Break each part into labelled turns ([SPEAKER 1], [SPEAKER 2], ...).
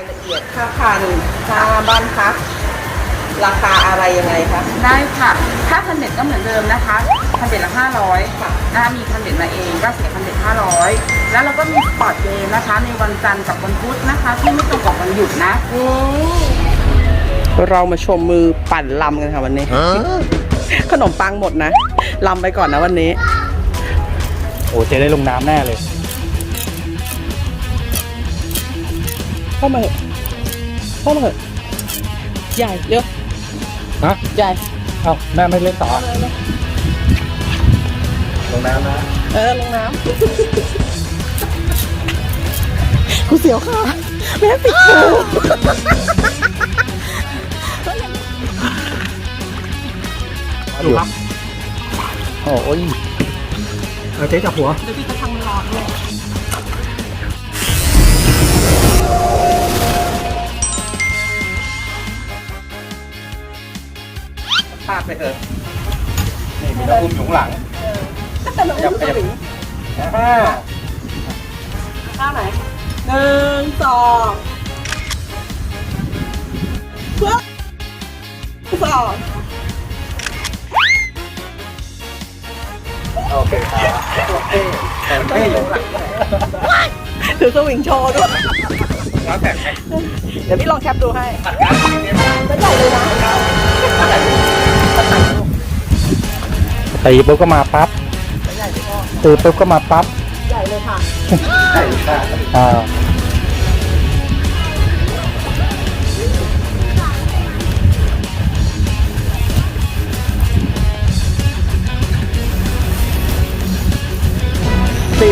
[SPEAKER 1] ายละเอียดค่าพันค่าบ้านพักราคาอะไรยังไงคะ
[SPEAKER 2] ได้ค่ะถ้าพันเด็ดก็เหมือนเดิมนะคะพันเด็ดละห้าร้อยค่ะนะคะมีพันเด็ดมาเองก็เสียพันเด็ดห้าร้อยแล้วเราก็มีสปอร์ตเดย์นะคะ ในวันจันทร์กับวันพุธนะคะ ที่ไม่ตรงกับวันหยุดนะ
[SPEAKER 1] เรามาชมมือปั่นลำกันค่ะวันนี้ ขนมปังหมดนะลำไปก่อนนะวันนี้
[SPEAKER 3] โอ้เจได้ลงน้ำแน่เลย
[SPEAKER 1] เข้ามาเถอะเข้ามาเถอะใหญ่เร็ว
[SPEAKER 3] ฮะ
[SPEAKER 1] ใหญ่
[SPEAKER 3] เอ้าแม่ไม่เล่นต่อ ลงน้ำนะ
[SPEAKER 1] เออลงน้ำกูเสียวค่ะแม่ติดกู
[SPEAKER 3] ดูครับ โอ้ยเออเจ๊จับหัว
[SPEAKER 1] เดี๋ยวพี่จะ ไปเถอะ
[SPEAKER 3] นี่มีน้ำอุ้มอยู่ข้างหลัง
[SPEAKER 1] แต่เรา
[SPEAKER 3] ขยับขยับอ่า
[SPEAKER 1] ข้าวไหนหนึ่งสองเพื่อสอง
[SPEAKER 3] โอเคครับตัวเท่แต่เท่อยู่ข้างหลัง
[SPEAKER 1] ถือสวิงโชว์ด้วย
[SPEAKER 3] แล้วแต่ไง
[SPEAKER 1] เดี๋ยวพี่ลองแคปดูให้
[SPEAKER 3] ตัดการเกม
[SPEAKER 1] จะใหญ่เลยนะ
[SPEAKER 3] ตีปุ๊บก็มาปั๊บ
[SPEAKER 1] จะใหญ่เลยพ่อ
[SPEAKER 3] ตีปุ๊บก็มาปั๊บ
[SPEAKER 1] ใหญ่เลยค่ะ
[SPEAKER 3] ใช่ค่ะอ่า
[SPEAKER 1] ตี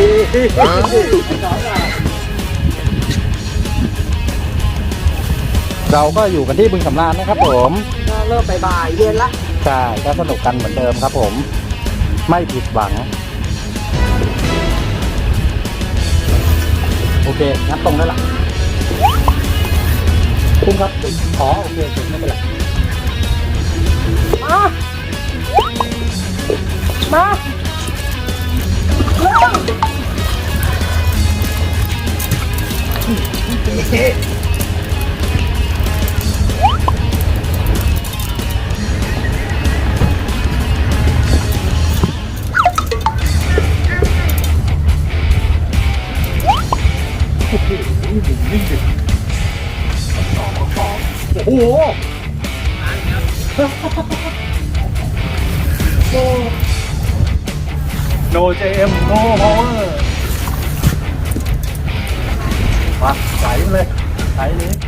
[SPEAKER 3] เราก็อยู่กันที่บึงสำราญนะครับผม
[SPEAKER 1] ก็เริ่มบ่ายๆเย็นละ
[SPEAKER 3] ใช่ก็สนุกกันเหมือนเดิมครับผม ไม่ผิดหวัง โอเคงั้นตรงได้ละคุ้มครับอ๋อโอเคโอเคไม่เป็นไร
[SPEAKER 1] มามาเร็ว
[SPEAKER 3] โนเจมโนพาวเวอร์มาใสเลยใส่นี้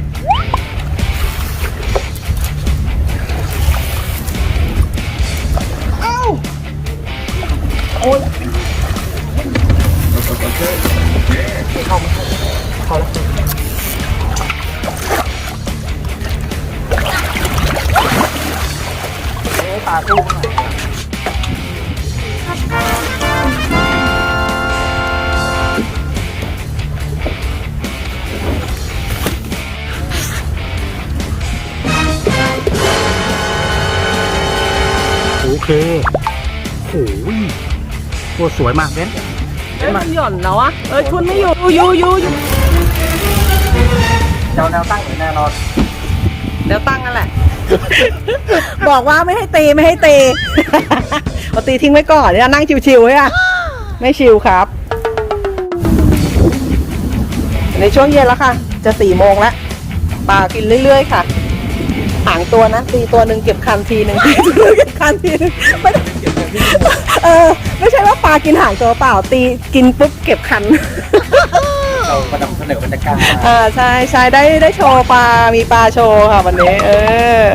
[SPEAKER 3] เคโอ้ยโอ้สวยมากเบน
[SPEAKER 1] เอ้ยมันหย่อนแล้วอะเอ้ยทุนไม่อยู่อยู่อยู่อยู่
[SPEAKER 3] เจ้าแนวตั้งอยู่แน่นอน
[SPEAKER 1] เดี๋ยวตั้งกันแหละ บอกว่าไม่ให้ตีไม่ให้ตีเอาตีทิ้งไว้ก่อนเนี่ยนั่งชิวๆใช่ไหมไม่ชิวครับ ในช่วงเย็นแล้วค่ะ จะสี่โมงแล้วปลากินเรื่อยๆค่ะ หางตัวนะตีตัวหนึ่งเก็บคันทีหนึ่งตีตัวหนึ่งเก็บคันทีหนึ่งไม่ได้เออไม่ใช่ว่าปลากินหางตัวเปล่าตีกินปุ๊บเก็บคัน
[SPEAKER 3] เรามานำเสนอบรรยากาศ
[SPEAKER 1] อ่าใช่ใช่ได้ได้โชว์ปลา มีปลาโชว์ค่ะวันนี้ เออ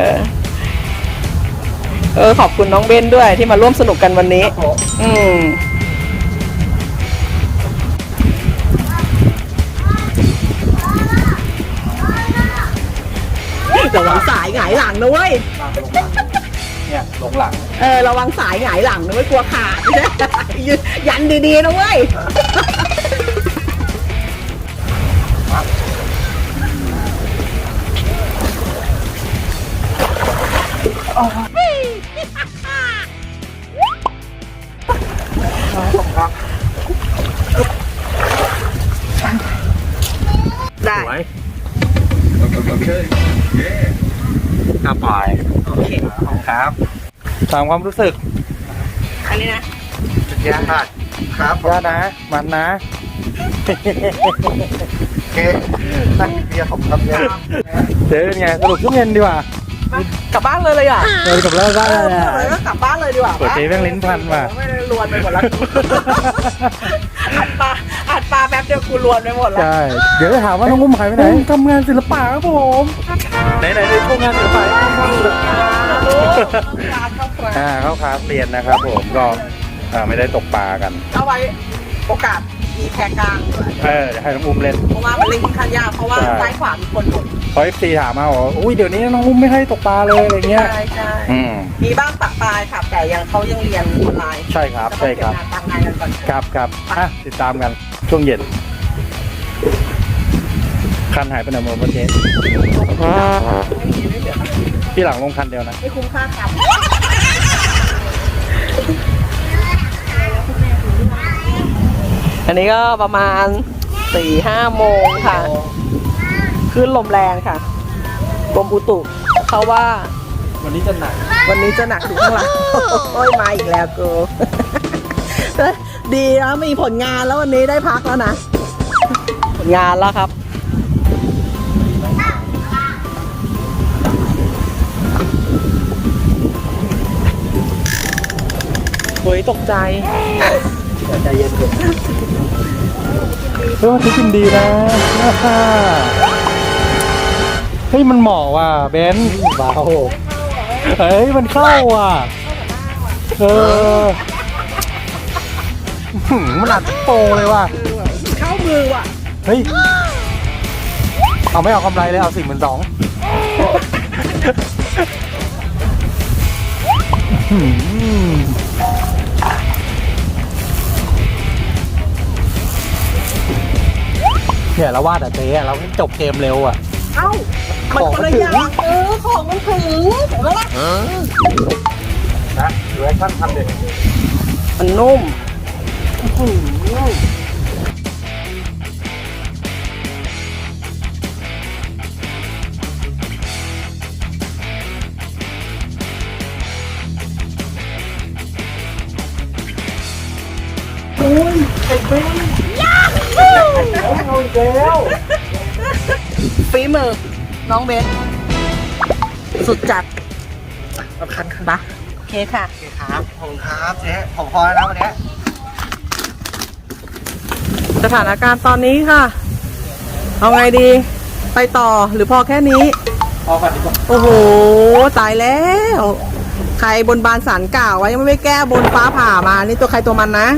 [SPEAKER 1] เออขอบคุณน้องเบนด้วยที่มาร่วมสนุกกันวันนี้ อืม ระวังสายหงายหลังนะเว้ย
[SPEAKER 3] เนี่ยลงหลัง
[SPEAKER 1] เออระวังสายหงายหลังนะเว้ยกลัวขาดยืนยันดีๆนะเว้ย ได้
[SPEAKER 3] สว ยข้าปล่อย
[SPEAKER 1] โอเค
[SPEAKER 3] ครับตามความรู้สึก
[SPEAKER 1] อันนี้นะ
[SPEAKER 3] ยาค่ะครับยานะ มันนะ
[SPEAKER 4] โอเคนั่งเบียร์ผมครับเนี่ย
[SPEAKER 3] เจ๊เป็นไงสรุปช่วงเย็นดีกว่า
[SPEAKER 1] กลับบ้านเลยเลยอะ
[SPEAKER 3] เออกลับแล้วบ้าน
[SPEAKER 1] เอ
[SPEAKER 3] แล้ว
[SPEAKER 1] อเลยก็กลับบ้านเลยดีกว่า
[SPEAKER 3] เปิดเจ๊แม่งลิ้นพันว่ะ
[SPEAKER 1] ไม่ได้ลวนไปหมดแล้วอัดปลา อัดปลาแป๊บเดียวกูลวนไปหมดแล้ว
[SPEAKER 3] ใช่ เดี๋ยวจะถามว่าน้องอุ้มหายไปไหนทำงานศิลปะครับผมไหนไหนในพวกงานศิลปะอ่าเข้าคลาสเรียนนะครับผมก็อ่าไม่ได้ตกปลากัน
[SPEAKER 1] เอาไว้โอกาสมีแค่กลางด้วย
[SPEAKER 3] เออเดี๋ยวให้น้องอุ้มเล่น
[SPEAKER 1] เพราะว่ามันเล่นค่อนข้างยากเพราะว่า
[SPEAKER 3] ใช่
[SPEAKER 1] ซ้ายขวามีคนหมด
[SPEAKER 3] เพราะเอฟซีถามมาบอกว่าอุ้ยเดี๋ยวนี้น้องอุ้มไม่ให้ตกปลาเลยอะไรเงี้ย
[SPEAKER 1] ใช่ใช่
[SPEAKER 3] อืม
[SPEAKER 1] มีบ้างปะปลายค่ะแต่ยังเขายังเรียนออนไลน์
[SPEAKER 3] ใช่ครับใช่ครับ
[SPEAKER 1] ก็ต้องเก็งานตั้งงานกันก่อน
[SPEAKER 3] ครับครับอะติดตามกัน ช่วงเย็น คันหายไปไหนหมดเมื่อกี้ที่หลังลงคันเดียวนะ
[SPEAKER 1] ไม่คุ้มค่าครับอันนี้ก็ประมาณสี่ห้าโมงค่ะ ขึ้นลมแรงค่ะ กรมอุตุเขาว่า
[SPEAKER 3] วันนี้จะหนัก
[SPEAKER 1] วันนี้จะหนักถึงข้างหลังโอ้ยมาอีกแล้วกู ดีแล้วมีผลงานแล้ววันนี้ได้พักแล้วนะ ผลงานแล้วครับ โอ้ยตกใจ
[SPEAKER 3] ใจเย็นเถอะเฮ้ยวันนี้กินดีนะเฮ้ยมันเหมาะว่ะเบนซ์เบาเฮ้ยมันเข้าว่ะ เออ หืมมันอัดโปรเลยว่ะ
[SPEAKER 1] เข้ามือว่ะ
[SPEAKER 3] เฮ้ย เอาไม่เอากำไรเลย เอาสี่หมื่นสองเนี่ยเราวาดแต่เจ๊อะเราจบเกมเร็วอะ
[SPEAKER 1] เอ้า มันคนละอย่างเออ ของมันถึงเห็นไหมล่ะ
[SPEAKER 3] นะดูแอคชั่นทำเด็ก
[SPEAKER 1] มันนุ่ม ฝีมือ น้องเบสสุดจัด
[SPEAKER 4] สำคัญครับ
[SPEAKER 1] ปะโอเคค่ะ
[SPEAKER 4] โอเคครับผมครับเจ๊ผมพอแล้วนะวันเนี้ย
[SPEAKER 1] สถานการณ์ตอนนี้ค่ะ เอาไงดี ไปต่อหรือพอแค่นี้
[SPEAKER 3] พอก่อนดีกว่า
[SPEAKER 1] โอ้โห ตายแล้ว ใครบนบานสารกล่าวไว้ยังไม่ไปแก้บนฟ้าผ่ามา นี่ตัวใครตัวมันนะ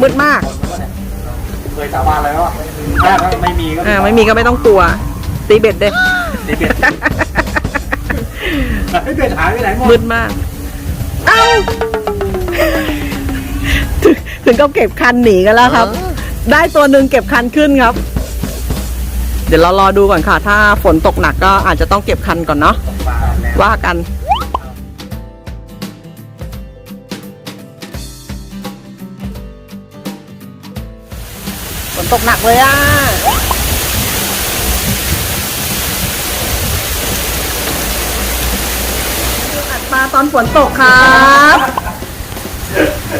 [SPEAKER 1] มืดมาก
[SPEAKER 3] เคยสาบานแล้วอะถ้าไม่มีก็
[SPEAKER 1] อ่าไม่มีก็ไม่ต้องกลัว ตีเบ็ดเด้
[SPEAKER 3] ตีเบ็ดไม่เบ็ดหายไปไหนหมด
[SPEAKER 1] มืดมาก เอ้า ถึงถึงกับเก็บคันหนีกันแล้วครับ ได้ตัวหนึ่งเก็บคันขึ้นครับ เดี๋ยวเรารอดูก่อนค่ะ ถ้าฝนตกหนักก็อาจจะต้องเก็บคันก่อนเนาะว่ากันฝนตกหนักเลยอะอัดปลาตอนฝนตกครับ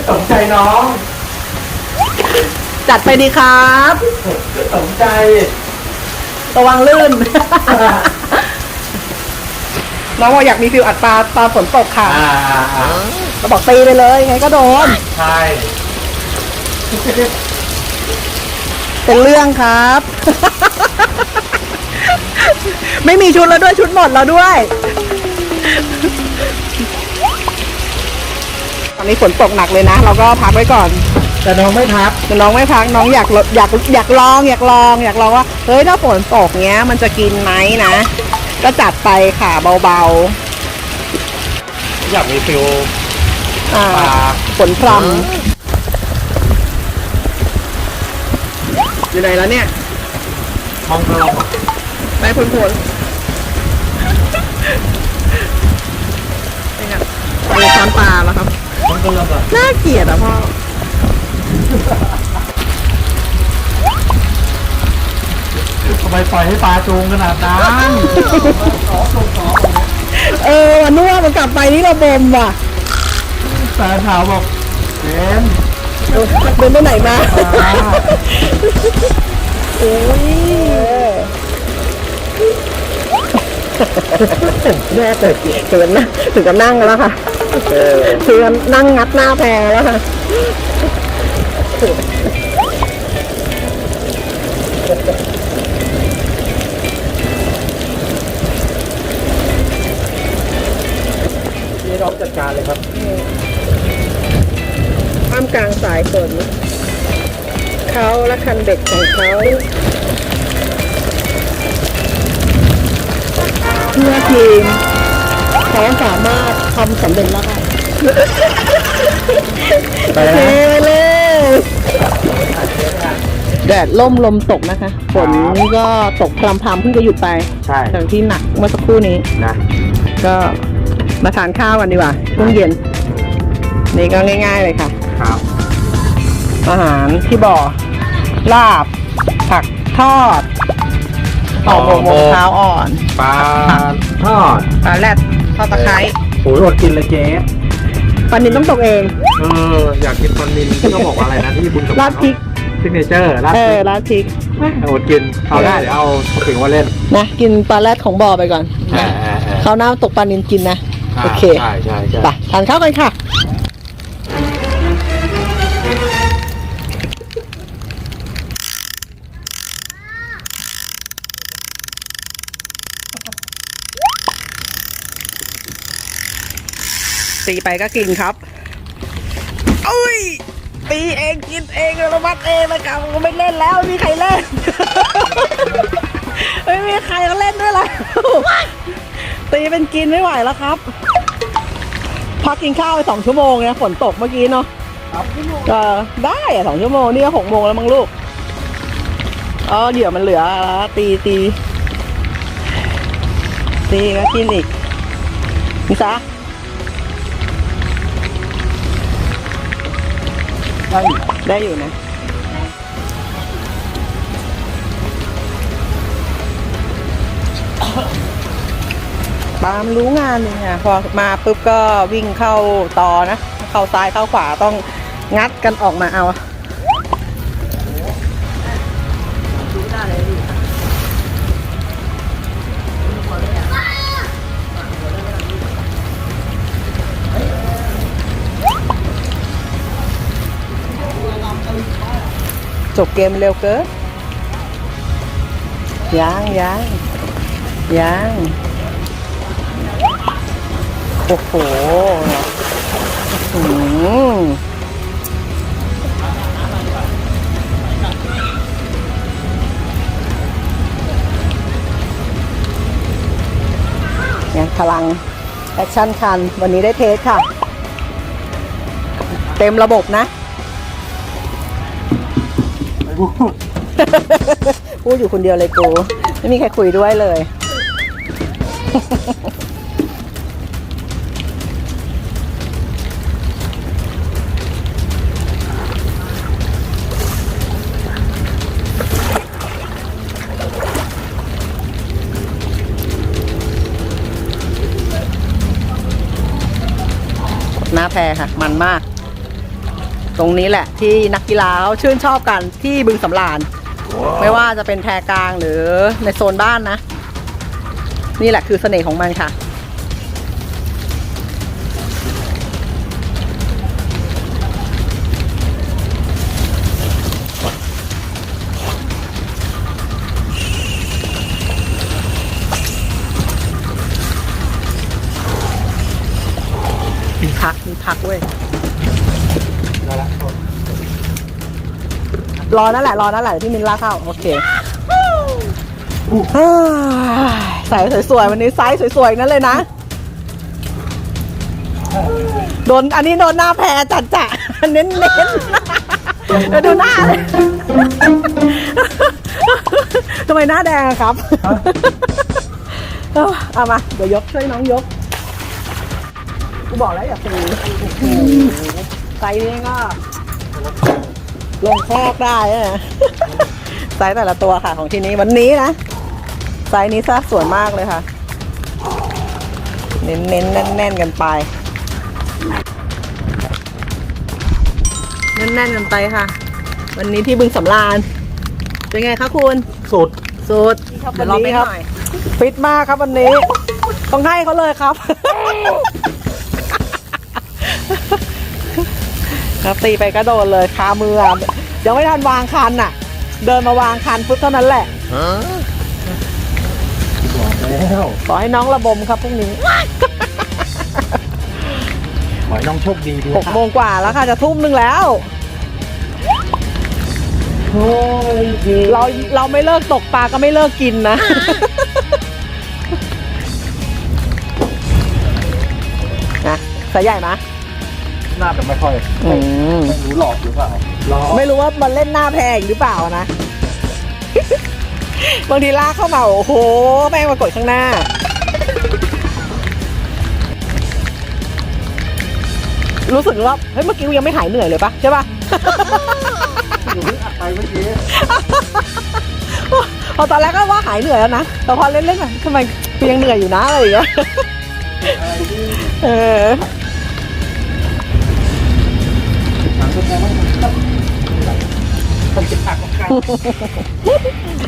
[SPEAKER 3] สนใจน้อง
[SPEAKER 1] จัดไปดีครับ
[SPEAKER 3] สนใจ
[SPEAKER 1] ระวังลื่น น้องบอกอยากมีฟิวอัดปลาตอนฝนตกค่ะ
[SPEAKER 3] อ่าอ่าอ่า
[SPEAKER 1] เราบอกตีไปเลยไงก็โดน
[SPEAKER 3] ใช่
[SPEAKER 1] เป็นเรื่องครับ ไม่มีชุดแล้วด้วยชุดหมดแล้วด้วย ตอนนี้ฝนตกหนักเลยนะ เราก็พักไว้ก่อน
[SPEAKER 3] แต่น้องไม่ทัก
[SPEAKER 1] แต่น้องไม่พักน้องอยากลอยากอยากลองอยากลอง อยากลองว่าเฮ้ยถ้าฝนตกเงี้ย มันจะกินไหมนะ ก็จัดไปค่ะเบา
[SPEAKER 3] อยากมีฟิล
[SPEAKER 1] ๆอ่า
[SPEAKER 3] ปลา
[SPEAKER 1] ฝนพรำอยู่ไหนแล้วเนี่ย
[SPEAKER 3] มองเรา
[SPEAKER 1] ไปผลผลนี่ครับมีช้อนปลาแล้วครับ
[SPEAKER 3] มองเราแบบ
[SPEAKER 1] น่าเกลียดอะพ่อ
[SPEAKER 3] ไปปล่อยให้ปลาจูงขนาดนั้น
[SPEAKER 1] เออวันนู้นมันกลับไปนี่เราบมว่ะ
[SPEAKER 3] แฟนถามบอกเบน
[SPEAKER 1] เออเดินไปไหนมา
[SPEAKER 3] อ่า
[SPEAKER 1] โอ้ยแม่เติดถึงกับนั่งถึงกับนั่งแล้วค่ะถึงกับนั่งงัดหน้าแพงแล้วค่ะ
[SPEAKER 3] นี่น้องจัดการเลยครับ
[SPEAKER 1] ท่ามกลางสายฝนเขาและคันเบ็ดของเขาเพื่อทีมเขาสามารถทำสำเร็จแล้วค่ะ
[SPEAKER 3] ไป
[SPEAKER 1] เท
[SPEAKER 3] แล้ว
[SPEAKER 1] เลย แดดล่มลมตกนะคะ ฝนก็ตกพรำพรำๆเพิ่งจะหยุดไป
[SPEAKER 3] ใช่
[SPEAKER 1] จากที่หนักเมื่อสักครู่นี้
[SPEAKER 3] นะ
[SPEAKER 1] ก็มาทานข้าวกันดีกว่าช่วงเย็น นี่ก็ง่าย ๆเลยค่ะ
[SPEAKER 3] ครับ
[SPEAKER 1] อาหารที่บ่อลาบ ผักทอดต่อโมงโมงเช้าอ่อน
[SPEAKER 3] ปลาทอด
[SPEAKER 1] ปลาแรดทอดตะไคร้
[SPEAKER 3] โอ้ยอดกินเลยเจ๊
[SPEAKER 1] ปลานินต้องตกเอง
[SPEAKER 3] เออ อยากกินปลานินที่เขาบอกว่าอะไรนะที่บุญกับ
[SPEAKER 1] ราดพริก
[SPEAKER 3] ซิกเนเจอร์ราด
[SPEAKER 1] เอ
[SPEAKER 3] พ
[SPEAKER 1] อ
[SPEAKER 3] ริก
[SPEAKER 1] ราดพริก
[SPEAKER 3] อดกิน เอาได้เดี๋ยวเอาถึงว่าเล่น
[SPEAKER 1] นะกินปลาแรดของบ่อไปก่อน
[SPEAKER 3] อ่า
[SPEAKER 1] นะ
[SPEAKER 3] อ่าอ่า
[SPEAKER 1] เขาวหน้าตกปลานินกินนะ โอเค
[SPEAKER 3] ใช่ใช่ใช่
[SPEAKER 1] ไปทานข้าวกันค่ะตีไปก็กินครับอุ้ย ตีเองกินเองระมัดเองนะครับไม่เล่นแล้วไม่มีใครเล่น ไม่มีใครเขาเล่นด้วยแล้วตีเป็นกินไม่ไหวแล้วครับ พักกินข้าวไปสองชั่วโมงเนี่ยฝนตกเมื่อกี้เนาะก็ได้อะสองชั่วโมงนี่ก็หกโมงแล้วมั้งลูกอ๋อเหยื่อมันเหลือแล้วตีตีตีก็กินอีกนี่ซะ
[SPEAKER 3] ได้อยู่
[SPEAKER 1] ได้อยู่นะปามรู้งานเลยค่ะพอมาปุ๊บก็วิ่งเข้าต่อนะ เข้าซ้ายเข้าขวาต้องงัดกันออกมาเอา บเกมเร็วเกินยังยังยังโอ้โหอื้อหือยังพลัง แอคชั่นคัน วันนี้ได้เทสค่ะ เต็มระบบนะ พูดอยู่คนเดียวเลยกู ไม่มีใครคุยด้วยเลย หน้าแพรค่ะ มันมาก ตรงนี้แหละที่นักกีฬาเขาชื่นชอบกันที่บึงสำราญ ไม่ว่าจะเป็นแพรกลางหรือในโซนบ้านนะ นี่แหละคือเสน่ห์ของมันค่ะ มีพักมีพักเว้ย
[SPEAKER 3] นั่นแหละ
[SPEAKER 1] รอนั่นแหละรอนั่นแหละเดี๋ยวพี่มินลากเข้าโอเคฮ่าใส่สวยๆวันนี้ไซส์สวยๆนั่นเลยนะโดนอันนี้โดนหน้าแพรจัดจ้ะเน้นๆเดี๋ยวดูหน้าเลยทำไมหน้าแดงอะครับเอาเอามา เดี๋ยวยกช่วยน้องยก กูบอกแล้วอย่าตีไซส์นี้ก็ ลงคอกได้อะไซส์แต่ละตัวค่ะของที่นี้วันนี้นะไซส์นี้ซะสวยมากเลยค่ะ เน้นเน้นแน่นแน่นๆกันไปแน่นแน่นๆกันไปค่ะ วันนี้ที่บึงสำราญเป็นไงคะคุณ
[SPEAKER 3] สุด
[SPEAKER 1] สุดเดี๋ยวรอไปครับฟิตมากครับวันนี้ ต้องให้เขาเลยครับ ครับตีไปก็โดนเลยคามืออะยังไม่ทันวางคันน่ะ เดินมาวางคันปุ๊บเท่านั้นแหละ
[SPEAKER 3] บอกแล้ว
[SPEAKER 1] ขอให้น้องระบมครับพรุ่งนี้
[SPEAKER 3] ขอให้น้องโชคดีด้วย
[SPEAKER 1] หกโมงกว่าแล้วค่ะจะทุ่มหนึ่งแล้ว
[SPEAKER 3] โอ้ยดี
[SPEAKER 1] เราเราไม่เลิกตกปลาก็ไม่เลิกกินนะนะสายใหญ่นะ
[SPEAKER 3] น่าจะไม่ค่อย
[SPEAKER 1] อืม
[SPEAKER 3] ไม่รู้หลอกหรือเปล่าหลอก
[SPEAKER 1] ไม่รู้ว่ามันเล่นหน้าแพงหรือเปล่านะ บางทีลากเข้ามาโอ้โหแม่งมากดข้างหน้า รู้สึกว่าเฮ้ยเมื่อกี้กูยังไม่หายเหนื่อยเลยปะใช่ปะ
[SPEAKER 3] อยู่เพิ่งอัดไปเมื่อกี้
[SPEAKER 1] พอตอนแรกก็ว่าหายเหนื่อยแล้วนะแต่พอเล่นๆไปทำไมกูยังเหนื่อยอยู่นะอะไรอย่างเงี้ย
[SPEAKER 3] อะไรที่
[SPEAKER 1] เออ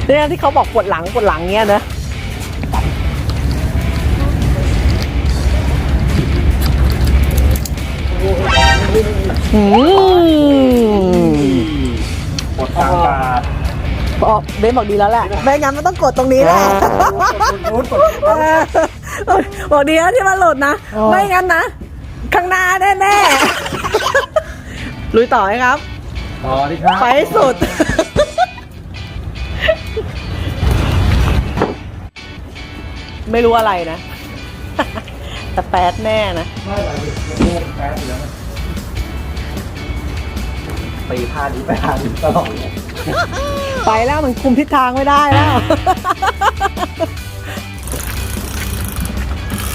[SPEAKER 1] เนี่ยที่เขาบอกปวดหลังปวดหลังเงี้ยนะอืม
[SPEAKER 3] ปวดทางบาด
[SPEAKER 1] บอกเบนบอกดีแล้วแหละไม่งั้นมันต้องกดตรงนี้แหละ
[SPEAKER 3] นู้นกด
[SPEAKER 1] เออบอกดีแล้วที่มันหลุดนะ
[SPEAKER 3] อ๋อ
[SPEAKER 1] ไม่งั้นนะ ข้างหน้าแน่ๆ ลุยต่อไหมครับ
[SPEAKER 3] ต่อดีครับ
[SPEAKER 1] ไปให้สุด ไม่รู้อะไรนะ แต่แปดแน่นะ
[SPEAKER 3] ไม่อะไรโอ้แป๊บอยู่แล้วนะตีท่านี้ไปท่านี้ตลอดเลย
[SPEAKER 1] ไปแล้วมันคุมทิศทางไม่ได้แล้ว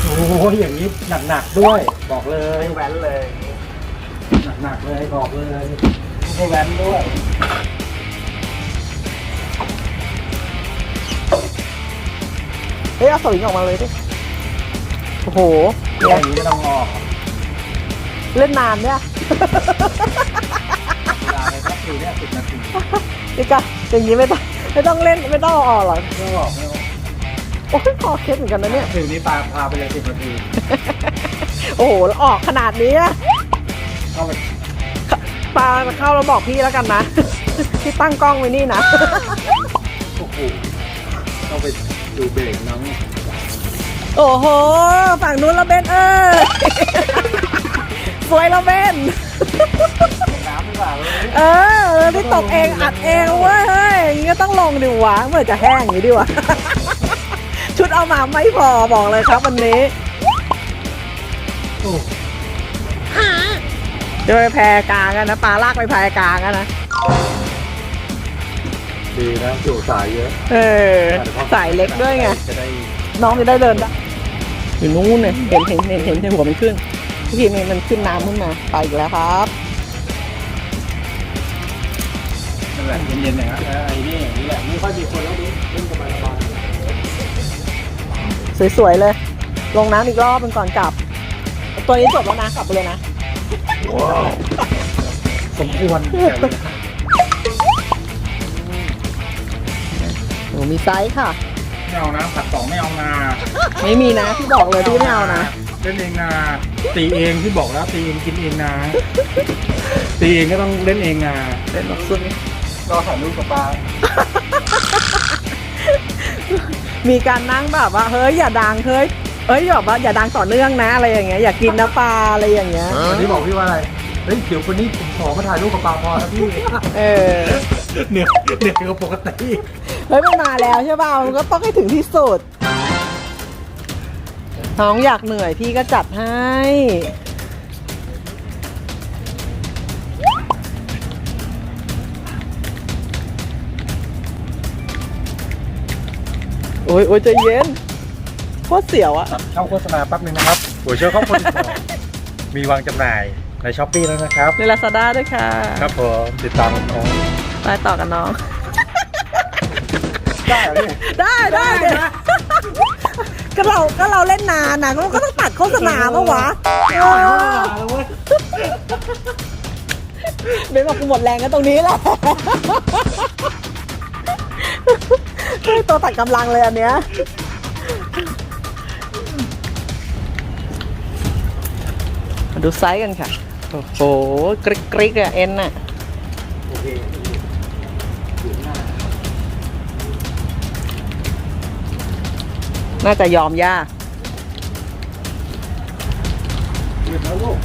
[SPEAKER 3] โอ้ยอย่างนี้หนักๆด้วย บอกเลยแว้นเลย หนักๆเลยบอกเลยไม่ให้แว้นด้วย
[SPEAKER 1] เฮ้ยเอาสวิงออกมาเลยดิ โอ้โห
[SPEAKER 3] อ
[SPEAKER 1] เนี่ย
[SPEAKER 3] ย่างนี้ไม่ต้องออก
[SPEAKER 1] เล่นนานเนี่ย
[SPEAKER 3] เวลาในสักทีเนี่ยสิบนาที
[SPEAKER 1] นี่ก็อย่างนี้ไม่ต้องไม่ต้องเล่นไม่ต้องเอาออกหรอก
[SPEAKER 3] ไม่ต้องออกไม่ต้องออก
[SPEAKER 1] โอ้ยคอเคล็ดเหมือนกันนะเนี่ย
[SPEAKER 3] ถึงนี้ปลาพาไปเลยสิบนาที
[SPEAKER 1] โอ้โหแล้วออกขนาดนี้อะ
[SPEAKER 3] เข้าไป
[SPEAKER 1] ปลาเข้าแล้วบอกพี่แล้วกันนะที่ตั้งกล้องไว้นี่นะ
[SPEAKER 3] โอ้โหเข้าไปดูเบรกน้อง
[SPEAKER 1] โอ้โห ฝั่งนู้นละเบนเออสวยละเบน
[SPEAKER 3] น้ำหรือเปล่าเลย
[SPEAKER 1] เออที่ตกเองอัดเองเว้ยเฮ้ยอย่างงี้ก็ต้องลงดิวะเมื่อจะแห้งอย่างนี้ดิวะชุดเอามาไม่พอบอกเลยครับวันนี้
[SPEAKER 3] โอ้
[SPEAKER 1] จะไปแพรกลางกันนะปลาลากไปแพรกลางกันนะ
[SPEAKER 3] ดีนะอยู่สายเยอะ
[SPEAKER 1] เออ สายเล็กด้วยไง
[SPEAKER 3] จะได้
[SPEAKER 1] น้องจะได้เดินได้อยู่นู้นเนี่ยเห็นเห็นเห็นเห็นเห็นหัวมันขึ้นพี่มันมันขึ้นน้ำขึ้นมาไปอีกแล้วครับ
[SPEAKER 3] นั่นแหละเย็นๆนะครับไอ้นี่อย่างนี้แหละไม่ค่อยมีคนแล้วดิเล่นสบาย
[SPEAKER 1] สวยๆเลย ลงน้ำอีกรอบเป็นก่อนกลับ ตัวนี้จบแล้วนะกลับไปเลยนะ
[SPEAKER 3] ๆ สมควรแก่เวลา
[SPEAKER 1] หนูมีไซส์ค่ะ
[SPEAKER 3] ไม่เอานะผัดสองไม่เอานา
[SPEAKER 1] ไม่มีนะพี่บอกเลยพี่ไม่เอานะ
[SPEAKER 3] เล่นเองนาตีเองที่บอกแล้วตีเองกินเองนะตีเองก็ต้องเล่นเองนา
[SPEAKER 1] เป็นแบบซุน
[SPEAKER 3] รอถ่ายรูปกับปลา
[SPEAKER 1] มีการนั่งแบบว่าเฮ้ยอย่าดังเฮ้ย เฮ้ยแบบว่าอย่าดังต่อเนื่องนะอะไรอย่างเงี้ยอย่ากินนะปลาอะไรอย่างเงี้ย
[SPEAKER 3] วันนี้บอกพี่ว่าอะไร เฮ้ยเดี๋ยวคนนี้ผมขอมาถ่ายรูปกับปลาพอนะพี่
[SPEAKER 1] เออ
[SPEAKER 3] เหนื่อยเหนื่อยกว่าปกติ
[SPEAKER 1] เฮ้ยมันมาแล้วใช่ป่ะมันก็ต้องให้ถึงที่สุด น้องอยากเหนื่อยพี่ก็จัดให้ โอ้ยโอ้ยใจเย็น โคตรเสียวอะ
[SPEAKER 3] เข้าโฆษณาแป๊บนึงนะครับหัวเชื้อข้าวโพดมีวางจำหน่ายในช้อปปี้แล้วนะครับ
[SPEAKER 1] ในลาซาด้าด้วยค่ะ
[SPEAKER 3] ครับผมติดตามของ
[SPEAKER 1] ไปต่อกันน้อง
[SPEAKER 4] ได้เหรอพี่
[SPEAKER 1] ได้ได้เดี๋ยวก็เราก็เราเล่นนานนะก็ต้องตัดโฆษณาปะวะเออเบนบอกกูหมดแรงกันตรงนี้แหละเฮ้ยตัวตัดกำลังเลยอันเนี้ย ดูไซส์กันค่ะ โอ้โห กริกกริกอะเอ็นน่ะ
[SPEAKER 4] โอเค
[SPEAKER 1] น่าจะยอมยาก
[SPEAKER 4] เรียบร้อยลูก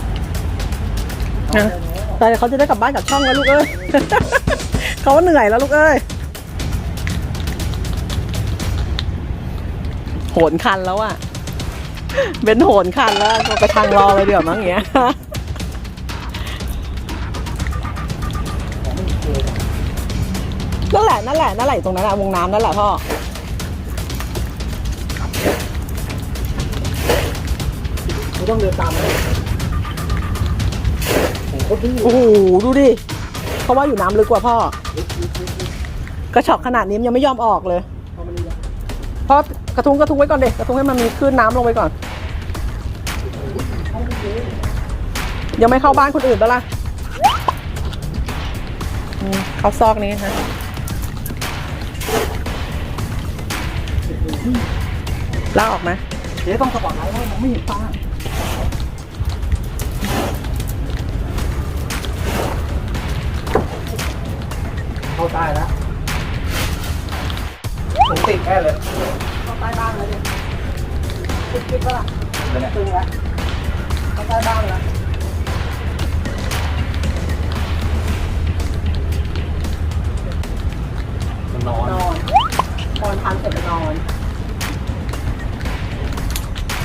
[SPEAKER 1] นะแต่เขาจะได้กลับบ้านกับช่องแล้วลูกเอ้ย เขาว่าเหนื่อยแล้วลูกเอ้ย โหนคันแล้วอะ เบนโหนคันแล้วก็กระชังรอเลยเดี๋ยวมั้งอย่างเงี้ยนั่นแหละนั่นแหละนั่นแหละอยู่ตรงนั้นอะวงน้ำนั่นแหละพ่อ
[SPEAKER 4] ไม่ต้องเดินตามเลยผมโคตรดื้อ
[SPEAKER 1] โอ้โหดูดิเขาว่าอยู่น้ำลึกกว่าพ่อ กระชอกขนาดนี้มันยังไม่ยอมออกเลยพ่อกระทุ้งกระทุ้งไว้ก่อนเด็กกระทุ้งให้มันมีคลื่นน้ำลงไปก่อน ยังไม่เข้าบ้านคนอื่นปะล่ะอืมเข้าซอกนี้ฮะลากออกไหม
[SPEAKER 4] เจ๊ต้องสปอร์ตไลท์ไว้ผมไม่เห็นปลาเข้าใต้แล้วผมติดแค่เลย
[SPEAKER 1] เข้าใต้บ้านแล้วดิคิดคิดปะล่ะ
[SPEAKER 4] เลยเนี่ย
[SPEAKER 1] ตึงแล้วเข้าใต้บ้านแล้ว
[SPEAKER 4] นนอน
[SPEAKER 1] นอนนอนทานเสร็จไปนอน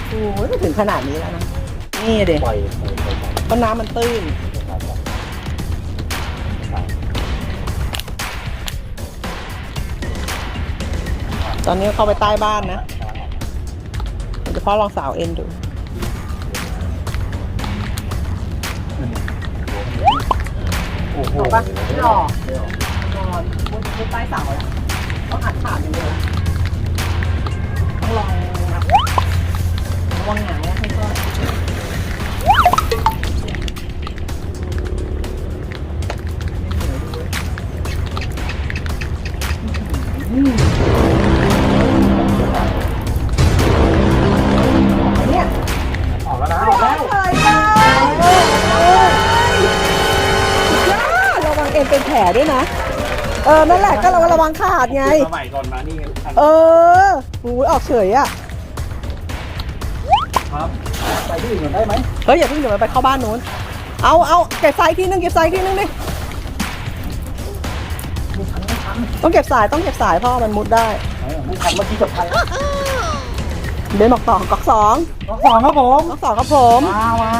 [SPEAKER 1] โอ้ยไม่ถึงขนาดนี้แล้วนะ นี่เด็ก
[SPEAKER 4] ปล่อยปล่อยปล่อยปล่อย
[SPEAKER 1] เพราะน้ำมันตื้นตอนนี้เข้าไปใต้บ้านนะเดี๋ยวพ่อลองสาวเอ็นดู
[SPEAKER 4] โอ้โห
[SPEAKER 1] บอกปะไม่หลอกน อนมุดมุดใต้เสาแล้วต้องอัดขาดอยู่เดียต้องลองนะระวังหงายนะให้พ่อเนี่ย
[SPEAKER 4] ออกแล้วนะออกแล้ว
[SPEAKER 1] เลยค่ะระวังเอ็นเป็นแผลด้วยนะ ออนั่นแหละก็ระวังระวังขาดไง
[SPEAKER 4] สมัยก่อนมานี่
[SPEAKER 1] เออหูยออกเฉยอะ
[SPEAKER 4] ครับ ไปที่อื่นก่อนได้ไหม
[SPEAKER 1] เฮ้ยอย่าเพิ่งเดี๋ยวมันไปเข้าบ้านนู้น เอาเอาเก็บสายทีนึงเก็บสายทีนึงดิต้องเก็บสายต้องเก็บสายพ่อมันมุดได้
[SPEAKER 4] เออไม่ทันเมื่อกี้กับใคร
[SPEAKER 1] เบนบอกต่อก๊อกสอง
[SPEAKER 4] น้องสองครับผม
[SPEAKER 1] ก๊อกสองครับผม
[SPEAKER 4] มามา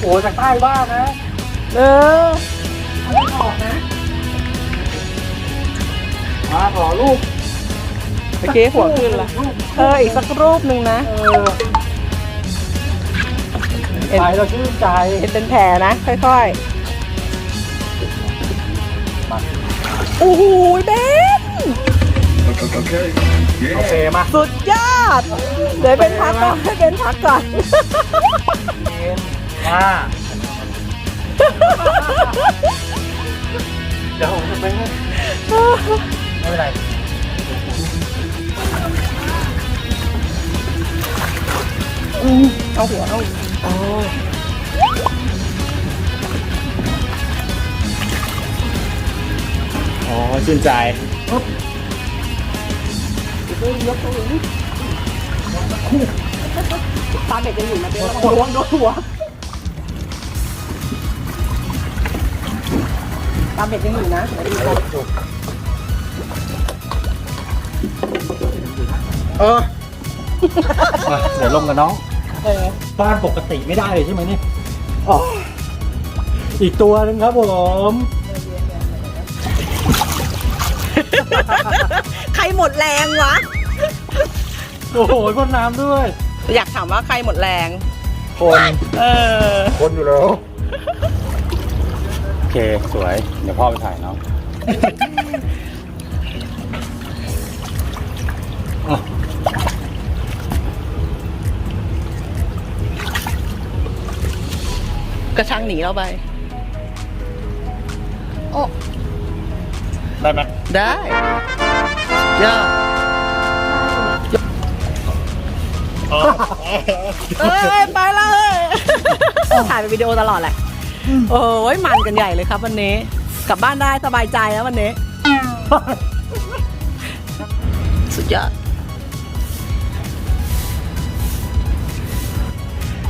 [SPEAKER 4] โอ้จากใต้บ้านนะ
[SPEAKER 1] เออเอาไม่ออกนะ
[SPEAKER 4] มาขอลูก
[SPEAKER 1] เมื่อกี้หัวขึ้นละเอออีกสักรูปหนึ่งนะ
[SPEAKER 4] เออใจเราชื่นใจ
[SPEAKER 1] เห็นเป็นแผลนะ ค่อยๆโอ้โหเบน
[SPEAKER 4] โอเคมา
[SPEAKER 1] สุดยอด เดี๋ยวเป็นพักก่อนให้เป็นพักก่อน
[SPEAKER 4] เย็นมาเดี๋ยวผมจะไปให้ ไม่เป็นไร
[SPEAKER 1] อืมเอาหัวเอาเอา
[SPEAKER 3] อ๋อชื่นใจ
[SPEAKER 1] ยกตัวนี้ตาเด็กยังอยู่นะเบนระวังโดนหัวตาเด็กยังอยู่นะเดี๋ยวดู
[SPEAKER 4] เออ
[SPEAKER 3] มาเดี๋ยวลงกับน้อง
[SPEAKER 1] เออ
[SPEAKER 3] บ้านปกติไม่ได้เลยใช่ไหมเนี่ยอ๋ออีกตัวหนึงครับผม
[SPEAKER 1] ใครหมดแรงวะ
[SPEAKER 3] โอ้โหพ่นน้ำด้วย
[SPEAKER 1] อยากถามว่าใครหมดแรง
[SPEAKER 3] คน
[SPEAKER 1] เออ
[SPEAKER 4] คนอยู่แล้ว
[SPEAKER 3] โอเค สวย เดี๋ยวพ่อไปถ่ายน้อง
[SPEAKER 1] กระชังหนีเราไป โอ้
[SPEAKER 3] ได้ไหม
[SPEAKER 1] ได้ยอดเอ้ยไปเลยถ่ายเป็นวิดีโอตลอดแหละโอ้ยมันกันใหญ่เลยครับวันนี้ กลับบ้านได้สบายใจแล้ววันนี้ สุดยอด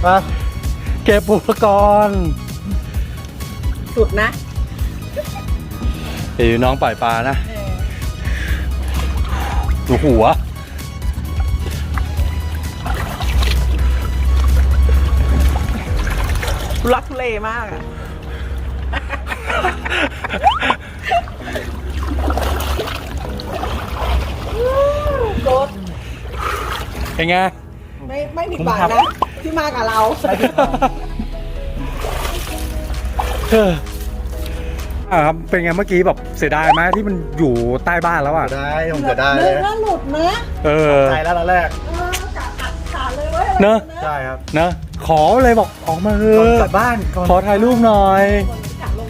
[SPEAKER 3] มา เก็บอุปกรณ์
[SPEAKER 1] สุดนะ
[SPEAKER 3] เดี๋ยวน้องปล่อยปลานะดูหัว
[SPEAKER 1] ทุลักทุเลมากอะโกด
[SPEAKER 3] เป็นไง
[SPEAKER 1] ไม่ไม่ผิดหวังนะ ที่มากับเรา
[SPEAKER 3] เอออ่าครับเป็นไงเมื่อกี้แบบเสียดายไหมที่มันอยู่ใต้บ้านแล้วอะ
[SPEAKER 4] ได้ผมจะได้
[SPEAKER 1] เนื้อหลุดนะ
[SPEAKER 3] เออ
[SPEAKER 4] ใจแล้วตอนแรก
[SPEAKER 1] เออกะอัดขาดเลยเว้ย
[SPEAKER 3] เนอะ
[SPEAKER 4] ใช่ครับ
[SPEAKER 3] เนอะขอเลยบอกออกมาเถ
[SPEAKER 4] ก่อน
[SPEAKER 3] อะ
[SPEAKER 4] กลับบ้านก่อน
[SPEAKER 3] ขอถ่ายรูปหน่อย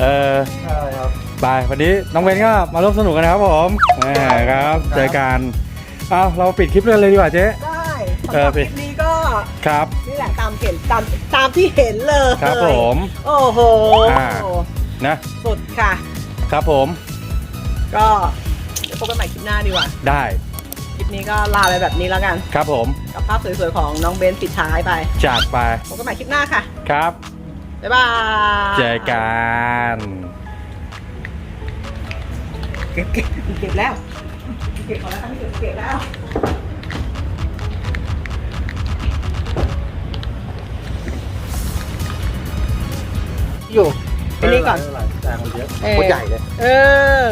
[SPEAKER 3] เออ
[SPEAKER 4] ใช่ครับ
[SPEAKER 3] ไปวันนี้น้องเบนก็มาร่วมสนุกกันนะครับผมแหมครับ เจอกันเอาเราปิดคลิปเลยเลยดีกว่าเจ๊
[SPEAKER 1] ได้สำ
[SPEAKER 3] เอ
[SPEAKER 1] ห
[SPEAKER 3] อ
[SPEAKER 1] รับ
[SPEAKER 3] ไป
[SPEAKER 1] คลิปนี้ก็
[SPEAKER 3] ครับ
[SPEAKER 1] นี่แหละตามเห็นตามตามที่เห็นเลย
[SPEAKER 3] ครับผม
[SPEAKER 1] โอ้โห
[SPEAKER 3] อ่า นะ
[SPEAKER 1] สุดค่ะ
[SPEAKER 3] ครับผม
[SPEAKER 1] ก็เดี๋ยวพบกันใหม่คลิปหน้าดีกว่า
[SPEAKER 3] ได้
[SPEAKER 1] คลิปนี้ก็ลาไปแบบนี้แล้วกัน
[SPEAKER 3] ครับผม
[SPEAKER 1] กับภาพสวยๆของน้องเบนปิดท้ายไป
[SPEAKER 3] จัดไป
[SPEAKER 1] พบกันใหม่คลิปหน้าค่ะ
[SPEAKER 3] ครับ
[SPEAKER 1] บ๊ายบาย
[SPEAKER 3] เจอกัน
[SPEAKER 1] เก็บเก็บเก็บแล้ว เก็บขอแล้วทั้งเก็บเก็บแล้ว อยู่ อันนี้ก่อน
[SPEAKER 4] แรงมันเยอะ
[SPEAKER 1] เออ
[SPEAKER 4] โคตรใหญ่เลย
[SPEAKER 1] เออ